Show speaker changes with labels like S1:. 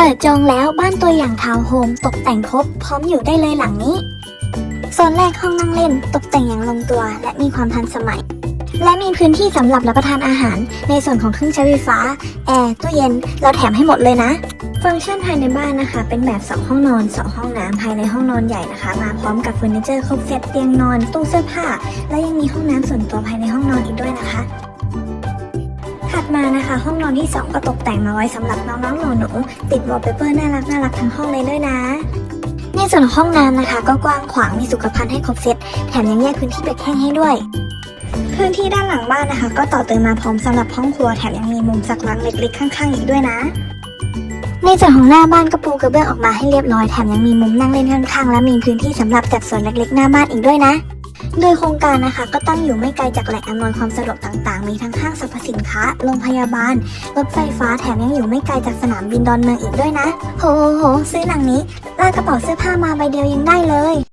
S1: เปิดจองแล้วบ้านตัวอย่างทาวน์โฮมตกแต่งครบพร้อมอยู่ได้เลยหลังนี้ โซนแรกห้องนั่งเล่นตกแต่งอย่างลงตัวและมีความทันสมัย และมีพื้นที่สำหรับรับประทานอาหาร ในส่วนของเครื่องใช้ไฟฟ้า แอร์ ตู้เย็น เราแถมให้หมดเลยนะ ฟังก์ชันภายในบ้านนะคะ เป็นแบบ 2 ห้องนอน 2 ห้องน้ำภายในห้องนอนใหญ่นะคะ มาพร้อมกับเฟอร์นิเจอร์ครบเซตเตียงนอน ตู้เสื้อผ้า และยังมีห้องน้ำส่วนตัวภายในห้อง มานะคะ ห้องนอนที่ 2 ก็ตกแต่งมาไว้สำหรับน้องๆหนูๆติดวอลเปเปอร์น่ารักน่ารักทั้งห้องเลยด้วยนะในส่วนของห้องน้ำนะคะ ก็กว้างขวางมีสุขภัณฑ์ให้ครบเซตแถมยังแยกพื้นที่เปียกแห้งให้ด้วย พื้นที่ด้านหลังบ้านนะคะ ก็ต่อเติมมาพร้อมสำหรับห้องครัวแถมยังมีมุมสักล้างเล็กๆข้างๆอีกด้วยนะในส่วนของหน้าบ้านก็ปูกระเบื้องออกมาให้เรียบร้อยแถมยังมีมุมนั่งเล่นข้างๆและมีพื้นที่สำหรับจัดสวนเล็กๆ หน้าบ้านอีกด้วยนะ โดยโครงการนะคะก็ตั้งอยู่ไม่ไกลจากแหล่งอำนวยความสะดวกต่างๆ มีทั้งห้างสรรพสินค้า โรงพยาบาล รถไฟฟ้าแถมยังอยู่ไม่ไกลจากสนามบินดอนเมืองอีกด้วยนะ โหโหโหซื้อหลังนี้ลากกระเป๋าเสื้อผ้ามาใบเดียวยังได้เลย